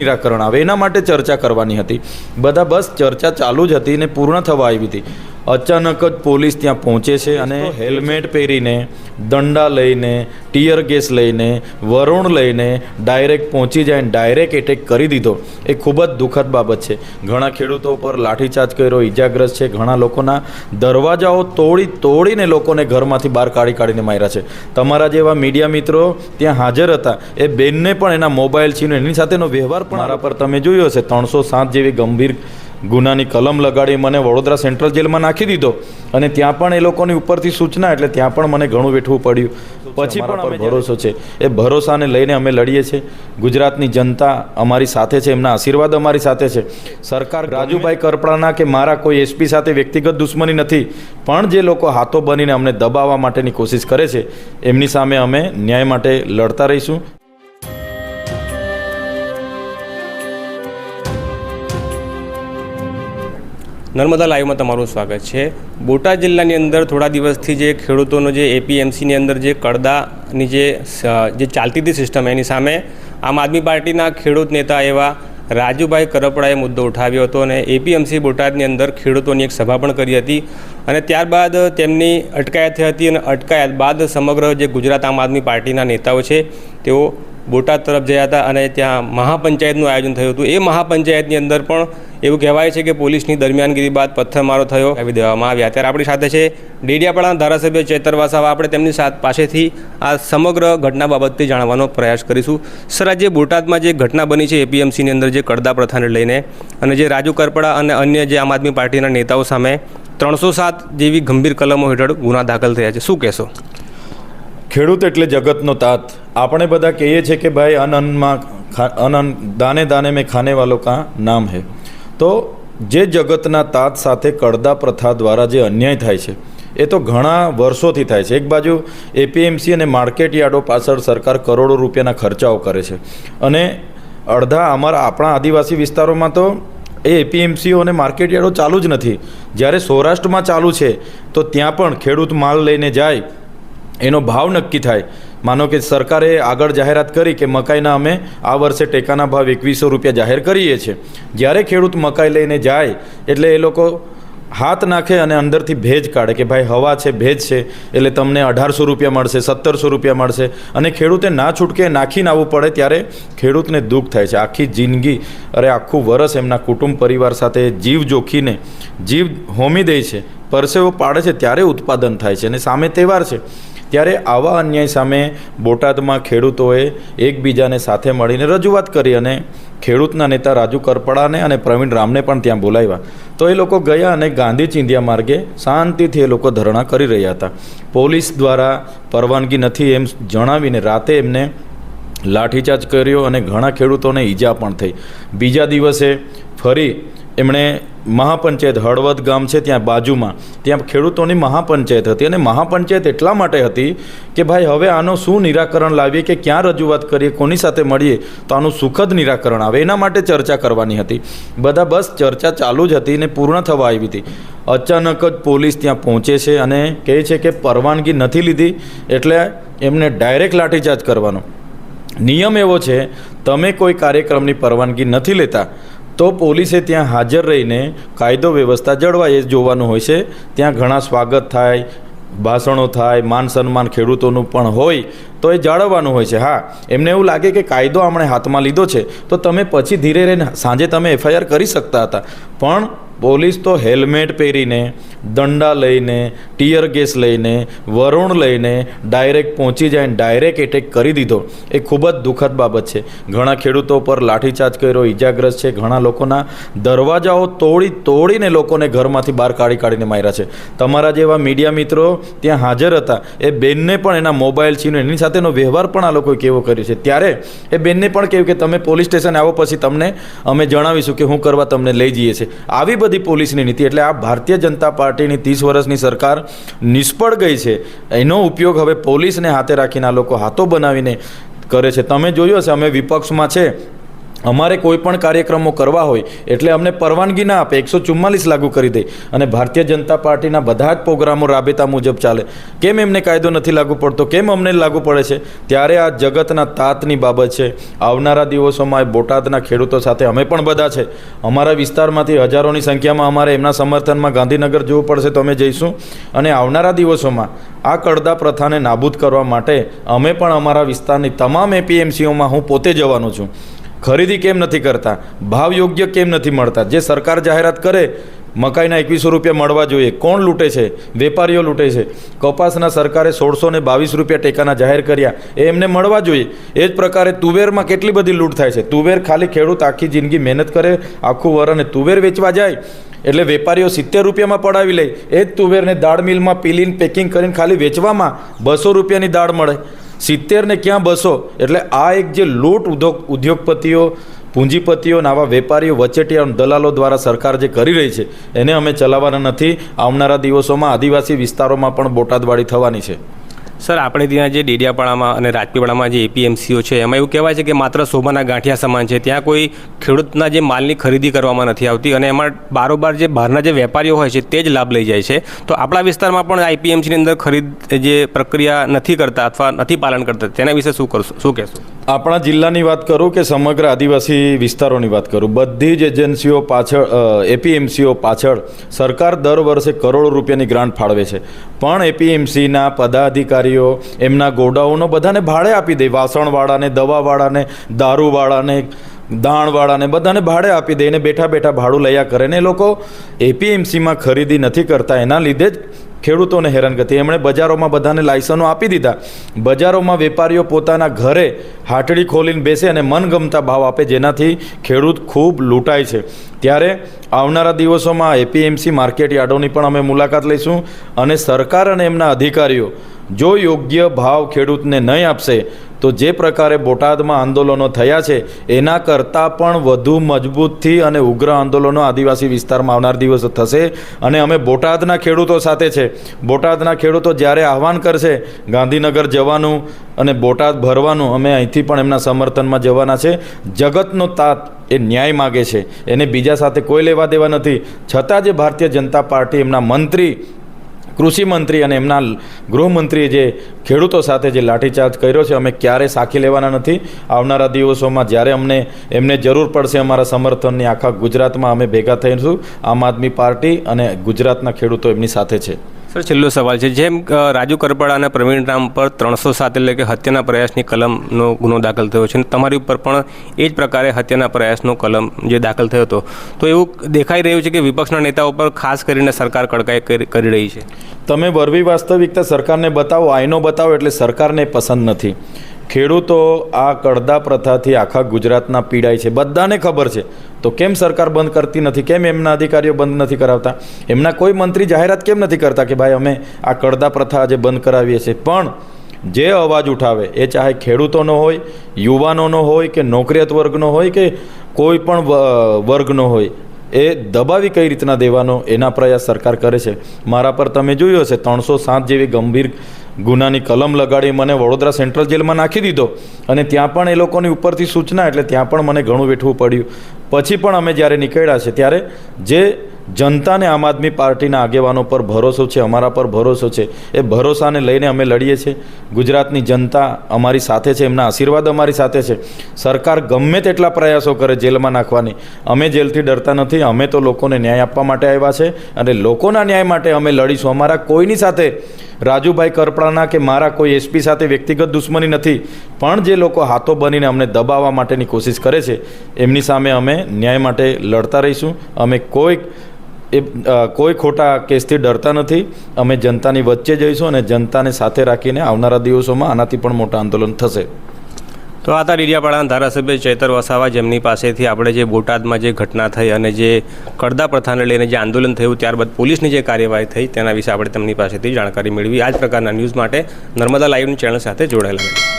નિરાકરણ આવે. એના માટે ચર્ચા કરવાની હતી. બધા બસ ચર્ચા ચાલુ જ હતી ને પૂર્ણ થવા આવી હતી. અચાનક જ પોલીસ ત્યાં પહોંચે છે અને હેલ્મેટ પહેરીને દંડા લઈને ટીયર ગેસ લઈને વરુણ લઈને ડાયરેક્ટ પહોંચી જાય અને ડાયરેક્ટ એટેક કરી દીધો. એ ખૂબ જ દુઃખદ બાબત છે. ઘણા ખેડૂતો ઉપર લાઠીચાર્જ કર્યો ઈજાગ્રસ્ત છે. ઘણા લોકોના દરવાજાઓ તોડી તોડીને લોકોને ઘરમાંથી બહાર કાઢી કાઢીને માર્યા છે. તમારા જેવા મીડિયા મિત્રો ત્યાં હાજર હતા. એ બેનને પણ એના મોબાઈલ છીનો એની સાથેનો વ્યવહાર પણ મારા પર તમે જોયો હશે. ત્રણસો સાત જેવી ગંભીર ગુનાની કલમ લગાડી મને વડોદરા સેન્ટ્રલ જેલમાં નાખી દીધો. અને ત્યાં પણ એ લોકોની ઉપરથી સૂચના એટલે ત્યાં પણ મને ઘણું વેઠવું પડ્યું. પછી પણ અમે ભરોસો છે. એ ભરોસાને લઈને અમે લડીએ છીએ. ગુજરાતની જનતા અમારી સાથે છે એમના આશીર્વાદ અમારી સાથે છે. સરકાર રાજુભાઈ કરપડાના કે મારા કોઈ એસપી સાથે વ્યક્તિગત દુશ્મની નથી પણ જે લોકો હાથો બનીને અમને દબાવવા માટેની કોશિશ કરે છે એમની સામે અમે ન્યાય માટે લડતા રહીશું. નર્મદા લાઈવમાં તમારું સ્વાગત છે. બોટાદ જિલ્લાની અંદર થોડા દિવસથી જે ખેડૂતોનો જે એપીએમસીની અંદર જે કડદાની જે જે ચાલતી હતી સિસ્ટમ, એની સામે આમ આદમી પાર્ટીના ખેડૂત નેતા એવા રાજુભાઈ કરપડાએ મુદ્દો ઉઠાવ્યો હતો અને એપીએમસી બોટાદની અંદર ખેડૂતોની એક સભા પણ કરી હતી અને ત્યારબાદ તેમની અટકાયત થઈ હતી અને અટકાયત બાદ સમગ્ર જે ગુજરાત આમ આદમી પાર્ટીના નેતાઓ છે, તેઓ બોટાદ તરફ જયા હતા અને ત્યાં મહાપંચાયતનું આયોજન થયું હતું. એ મહાપંચાયતની અંદર પણ એવું કહેવાય છે કે પોલીસની દરમિયાનગીરી બાદ પથ્થરમારો થયો આવી દેવામાં આવ્યા. ત્યારે આપણી સાથે છે ડેડિયાપાડાના ધારાસભ્ય ચેતર વસાવા આપણે તેમની સાથ પાસેથી આ સમગ્ર ઘટના બાબતથી જાણવાનો પ્રયાસ કરીશું. સર, આજે બોટાદમાં જે ઘટના બની છે એપીએમસીની અંદર જે કડદા પ્રથાને લઈને અને જે રાજુ કરપડા અને અન્ય જે આમ આદમી પાર્ટીના નેતાઓ સામે ત્રણસો સાત જેવી ગંભીર કલમો હેઠળ ગુના દાખલ થયા છે. શું કહેશો? ખેડૂત એટલે જગતનો તાત. આપણે બધા કહીએ છીએ કે ભાઈ અન અનન અન અન દાને દાને મેં ખાને વાલો કા નામ હે? તો જે જગતના તાત સાથે કડદા પ્રથા દ્વારા જે અન્યાય થાય છે, એ તો ઘણા વર્ષોથી થાય છે. એક બાજુ એપીએમસી અને માર્કેટ યાર્ડો પાછળ સરકાર કરોડો રૂપિયાના ખર્ચાઓ કરે છે. અને અડધા અમારા આપણા આદિવાસી વિસ્તારોમાં તો એ એપીએમસીઓ અને માર્કેટ યાર્ડો ચાલુ જ નથી. જ્યારે સૌરાષ્ટ્રમાં ચાલુ છે, તો ત્યાં પણ ખેડૂત માલ લઈને જાય, એનો ભાવ નક્કી થાય. માનો કે સરકારે આગળ જાહેરાત કરી કે મકાઈના અમે આ વર્ષે ટેકાના ભાવ એકવીસો રૂપિયા જાહેર કરીએ છીએ. જ્યારે ખેડૂત મકાઈ લઈને જાય, એટલે એ લોકો હાથ નાખે અને અંદરથી ભેજ કાઢે કે ભાઈ હવા છે, ભેજ છે, એટલે તમને અઢારસો રૂપિયા મળશે, સત્તરસો રૂપિયા મળશે. અને ખેડૂતે ના છૂટકે નાખીને આવવું પડે ત્યારે ખેડૂતને દુઃખ થાય છે. આખી જિંદગી, અરે આખું વરસ એમના કુટુંબ પરિવાર સાથે જીવ જોખીને, જીવ હોમી દે છે, પરસેવો પાડે છે, ત્યારે ઉત્પાદન થાય છે. અને સામે તહેવાર છે. ત્યારે આવા અન્યાય સામે બોટાદમાં ખેડૂતોએ એકબીજાને સાથે મળીને રજૂઆત કરી અને ખેડૂતના નેતા રાજુ કરપડાને અને પ્રવીણ રામને પણ ત્યાં બોલાવ્યા. તો એ લોકો ગયા અને ગાંધી ચિંધ્યા માર્ગે શાંતિથી એ લોકો ધરણા કરી રહ્યા હતા. પોલીસ દ્વારા પરવાનગી નથી એમ જણાવીને રાતે એમને લાઠીચાર્જ કર્યો અને ઘણા ખેડૂતોને ઈજા પણ થઈ. બીજા દિવસે ફરી એમણે મહાપંચાયત હળવદ ગામ છે ત્યાં બાજુમાં, ત્યાં ખેડૂતોની મહાપંચાયત હતી અને મહાપંચાયત એટલા માટે હતી કે ભાઈ હવે આનો શું નિરાકરણ લાવીએ કે ક્યાં રજૂઆત કરીએ, કોની સાથે મળીએ, તો આનું સુખદ નિરાકરણ આવે. એના માટે ચર્ચા કરવાની હતી. બધા બસ ચર્ચા ચાલુ જ હતી ને પૂર્ણ થવા આવી હતી. અચાનક જ પોલીસ ત્યાં પહોંચે છે અને કહે છે કે પરવાનગી નથી લીધી, એટલે એમને ડાયરેક્ટ લાઠીચાર્જ કરવાનો. નિયમ એવો છે, તમે કોઈ કાર્યક્રમની પરવાનગી નથી લેતા તો પોલીસે ત્યાં હાજર રહીને કાયદો વ્યવસ્થા જળવાય એ જોવાનું હોય છે. ત્યાં ઘણા સ્વાગત થાય, ભાષણો થાય, માન સન્માન ખેડૂતોનું પણ હોય, તો એ જાળવવાનું હોય છે. હા, એમને એવું લાગે કે કાયદો આપણે હાથમાં લીધો છે. તો તમે પછી ધીરે રહીને સાંજે તમે એફઆઈઆર કરી શકતા હતા. પણ પોલીસ તો હેલ્મેટ પહેરીને, દંડા લઈને, ટીયર ગેસ લઈને, વરુણ લઈને ડાયરેક્ટ પહોંચી જાય ડાયરેક્ટ એટેક કરી દીધો. એ ખૂબ જ દુઃખદ બાબત છે. ઘણા ખેડૂતો પર લાઠીચાર્જ કર્યો, ઈજાગ્રસ્ત છે. ઘણા લોકોના દરવાજાઓ તોડી તોડીને લોકોને ઘરમાંથી બહાર કાઢી કાઢીને માર્યા છે. તમારા જેવા મીડિયા મિત્રો ત્યાં હાજર હતા. એ બેનને પણ એના મોબાઈલ છીનો, એની સાથેનો વ્યવહાર પણ આ લોકોએ કેવો કર્યો છે. ત્યારે એ બેનને પણ કહ્યું કે તમે પોલીસ સ્ટેશન આવો, પછી તમને અમે જણાવીશું કે હું કરવા તમને લઈ જઈએ છીએ. આવી બધી પોલીસની નીતિ. એટલે આ ભારતીય જનતા પાર્ટીની ત્રીસ વર્ષની સરકાર નિષ્ફળ ગઈ છે. એનો ઉપયોગ હવે પોલીસને હાથે રાખીને આ લોકો હાથો બનાવીને કરે છે. તમે જોયું હશે, અમે વિપક્ષમાં છે. અમારે કોઈ પણ કાર્યક્રમો કરવા હોય એટલે અમને પરવાનગી ના આપે, એકસો ચુમ્માલીસ લાગુ કરી દે. અને ભારતીય જનતા પાર્ટીના બધા જ પ્રોગ્રામો રાબેતા મુજબ ચાલે. કેમ એમને કાયદો નથી લાગુ પડતો? કેમ અમને લાગુ પડે છે? ત્યારે આ જગતના તાતની બાબત છે. આવનારા દિવસોમાં એ બોટાદના ખેડૂતો સાથે અમે પણ બધા છે. અમારા વિસ્તારમાંથી હજારોની સંખ્યામાં અમારે એમના સમર્થનમાં ગાંધીનગર જવું પડશે તો અમે જઈશું. અને આવનારા દિવસોમાં આ કડદા પ્રથાને નાબૂદ કરવા માટે અમે પણ અમારા વિસ્તારની તમામ એપીએમસીઓમાં હું પોતે જવાનો છું. ખરીદી કેમ નથી કરતા? ભાવ યોગ્ય કેમ નથી મળતા? જે સરકાર જાહેરાત કરે, મકાઈના એકવીસો રૂપિયા મળવા જોઈએ. કોણ લૂંટે છે? વેપારીઓ લૂંટે છે. કપાસના સરકારે સોળસો ને બાવીસ રૂપિયા ટેકાના જાહેર કર્યા. એ એમને મળવા જોઈએ. એ જ પ્રકારે તુવેરમાં કેટલી બધી લૂંટ થાય છે? તુવેર ખાલી ખેડૂત આખી જિંદગી મહેનત કરે, આખું વર અને તુવેર વેચવા જાય. એટલે વેપારીઓ સિત્તેર રૂપિયામાં પડાવી લે. એ જ તુવેરને દાળ મિલમાં પીલીને પેકિંગ કરીને ખાલી વેચવામાં બસો રૂપિયાની દાળ મળે. સિત્તેર ને ક્યાં બસો? એટલે આ એક જે લૂંટ ઉદ્યોગ ઉદ્યોગપતિઓ, પૂંજીપતિઓ આવા વેપારીઓ વચેટિયા દલાલો દ્વારા સરકાર જે કરી રહી છે, એને અમે ચલાવવાના નથી. આવનારા દિવસોમાં આદિવાસી વિસ્તારોમાં પણ બોટાદવાડી થવાની છે. સર, આપણે ત્યાં જે ડેડિયાપાડામાં અને રાજપીપળામાં જે એપીએમસીઓ છે, એમાં એવું કહેવાય છે કે માત્ર શોભાના ગાંઠિયા સમાન છે. ત્યાં કોઈ ખેડૂતના જે માલની ખરીદી કરવામાં નથી આવતી અને એમાં બારોબાર જે બહારના જે વેપારીઓ હોય છે, તે જ લાભ લઈ જાય છે. તો આપણા વિસ્તારમાં પણ આઈપીએમસીની અંદર ખરીદ, જે પ્રક્રિયા નથી કરતા અથવા નથી પાલન કરતા, તેના વિશે શું કરશો, શું કહેશો? આપણા જિલ્લાની વાત કરું કે સમગ્ર આદિવાસી વિસ્તારોની વાત કરું? બધી જ એજન્સીઓ પાછળ એપીએમસીઓ પાછળ સરકાર દર વર્ષે કરોડો રૂપિયાની ગ્રાન્ટ ફાળવે છે. પણ એપીએમસીના પદાધિકારીઓ એમના ગોડાઉનો બધાને ભાડે આપી દે. વાસણવાળાને, દવાવાળાને, દારૂવાળાને, દાણવાળાને બધાને ભાડે આપી દે. એને બેઠા બેઠા ભાડું લયા કરે ને એ લોકો એપીએમસીમાં ખરીદી નથી કરતા. એના લીધે જ ખેડૂતોને હેરાનગતિ એમણે બજારોમાં બધાને લાયસન્સો આપી દીધા. બજારોમાં વેપારીઓ પોતાના ઘરે હાટડી ખોલીને બેસે અને મનગમતા ભાવ આપે, જેનાથી ખેડૂત ખૂબ લૂંટાય છે. ત્યારે આવનારા દિવસોમાં એપીએમસી માર્કેટ યાર્ડોની પણ અમે મુલાકાત લઈશું અને સરકાર અને એમના અધિકારીઓ જો યોગ્ય ભાવ ખેડૂતને નહીં આપશે, તો જે પ્રકારે બોટાદમાં આંદોલનો થયા છે, એના કરતાં પણ વધુ મજબૂતથી અને ઉગ્ર આંદોલનો આદિવાસી વિસ્તારમાં આવનાર દિવસો થશે અને અમે બોટાદના ખેડૂતો સાથે છે. બોટાદના ખેડૂતો જ્યારે આહવાન કરશે, ગાંધીનગર જવાનું અને બોટાદ ભરવાનું, અમે અહીંથી પણ એમના સમર્થનમાં જવાના છે. જગતનો તાત એ ન્યાય માગે છે. એને બીજા સાથે કોઈ લેવા દેવા નથી. છતાં જે ભારતીય જનતા પાર્ટી એમના મંત્રી કૃષિ મંત્રી અને એમના ગૃહમંત્રીએ જે ખેડૂતો સાથે જે લાઠીચાર્જ કર્યો છે, અમે ક્યારે સાખી લેવાના નથી. આવનારા દિવસોમાં જ્યારે અમને એમને જરૂર પડશે અમારા સમર્થનની, આખા ગુજરાતમાં અમે ભેગા થઈશું. આમ આદમી પાર્ટી અને ગુજરાતના ખેડૂતો એમની સાથે છે. સર, છેલ્લો સવાલ છે. જેમ રાજુ કરપડા અને પ્રવીણ રામ પર ત્રણસો સાત એટલે કે હત્યાના પ્રયાસની કલમનો ગુનો દાખલ થયો છે તમારી ઉપર પણ એ જ પ્રકારે હત્યાના પ્રયાસનો કલમ જે દાખલ થયો હતો. તો એવું દેખાઈ રહ્યું છે કે વિપક્ષના નેતાઓ પર ખાસ કરીને સરકાર કડકાઈ કરી કરી રહી છે? તમે વરવી વાસ્તવિકતા સરકારને બતાવો, આઈનો બતાવો એટલે સરકારને પસંદ નથી. ખેડૂતો આ કડદા પ્રથાથી આખા ગુજરાતના પીડાય છે. બધાને ખબર છે. તો કેમ સરકાર બંધ કરતી નથી? કેમ એમના અધિકારીઓ બંધ નથી કરાવતા? એમના કોઈ મંત્રી જાહેરાત કેમ નથી કરતા કે ભાઈ અમે આ કડદા પ્રથા આજે બંધ કરાવીએ છીએ? પણ જે અવાજ ઉઠાવે એ ચાહે ખેડૂતોનો હોય, યુવાનોનો હોય કે નોકરિયાત વર્ગનો હોય કે કોઈ પણ વર્ગનો હોય એ દબાવી કઈ રીતના દેવાનો એના પ્રયાસ સરકાર કરે છે? મારા પર તમે જોયું હશે, ત્રણસો સાત જેવી ગંભીર ગુનાની કલમ લગાડી મને વડોદરા સેન્ટ્રલ જેલમાં નાખી દીધો. અને ત્યાં પણ એ લોકોની ઉપરથી સૂચના, એટલે ત્યાં પણ મને ઘણું વેઠવું પડ્યું. પછી પણ અમે જ્યારે નીકળ્યા છે, ત્યારે જે જનતાને આમ આદમી પાર્ટીના આગેવાનો પર ભરોસો છે, અમારા પર ભરોસો છે. એ ભરોસાને લઈને અમે લડીએ છીએ. ગુજરાતની જનતા અમારી સાથે છે, એમના આશીર્વાદ અમારી સાથે છે. સરકાર ગમે તેટલા પ્રયાસો કરે જેલમાં નાખવાની. અમે જેલથી ડરતા નથી, અમે તો લોકોને ન્યાય આપવા માટે આવ્યા છે અને લોકોના ન્યાય માટે અમે લડીશું. અમારા કોઈની સાથે, રાજુભાઈ કરપડાના કે મારા કોઈ એસપી સાથે વ્યક્તિગત દુશ્મની નથી, પણ જે લોકો હાથો બનીને અમને દબાવવા માટેની કોશિશ કરે છે, એમની સામે અમે ન્યાય માટે લડતા રહીશું. અમે કોઈ એ કોઈ ખોટા કેસથી ડરતા નથી. અમે જનતાની વચ્ચે જઈશું અને જનતાને સાથે રાખીને આવનારા દિવસોમાં આનાથી પણ મોટા આંદોલન થશે. તો આ ડેડિયાપાડાના ધારાસભ્ય ચેતર વસાવા જેમની પાસેથી આપણે જે બોટાદમાં જે ઘટના થઈ અને જે કડદા પ્રથાને લઈને જે આંદોલન થયું, ત્યારબાદ પોલીસની જે કાર્યવાહી થઈ, તેના વિશે આપણે તેમની પાસેથી જાણકારી મેળવી. આ જ પ્રકારના ન્યૂઝ માટે નર્મદા લાઈવની ચેનલ સાથે જોડાયેલા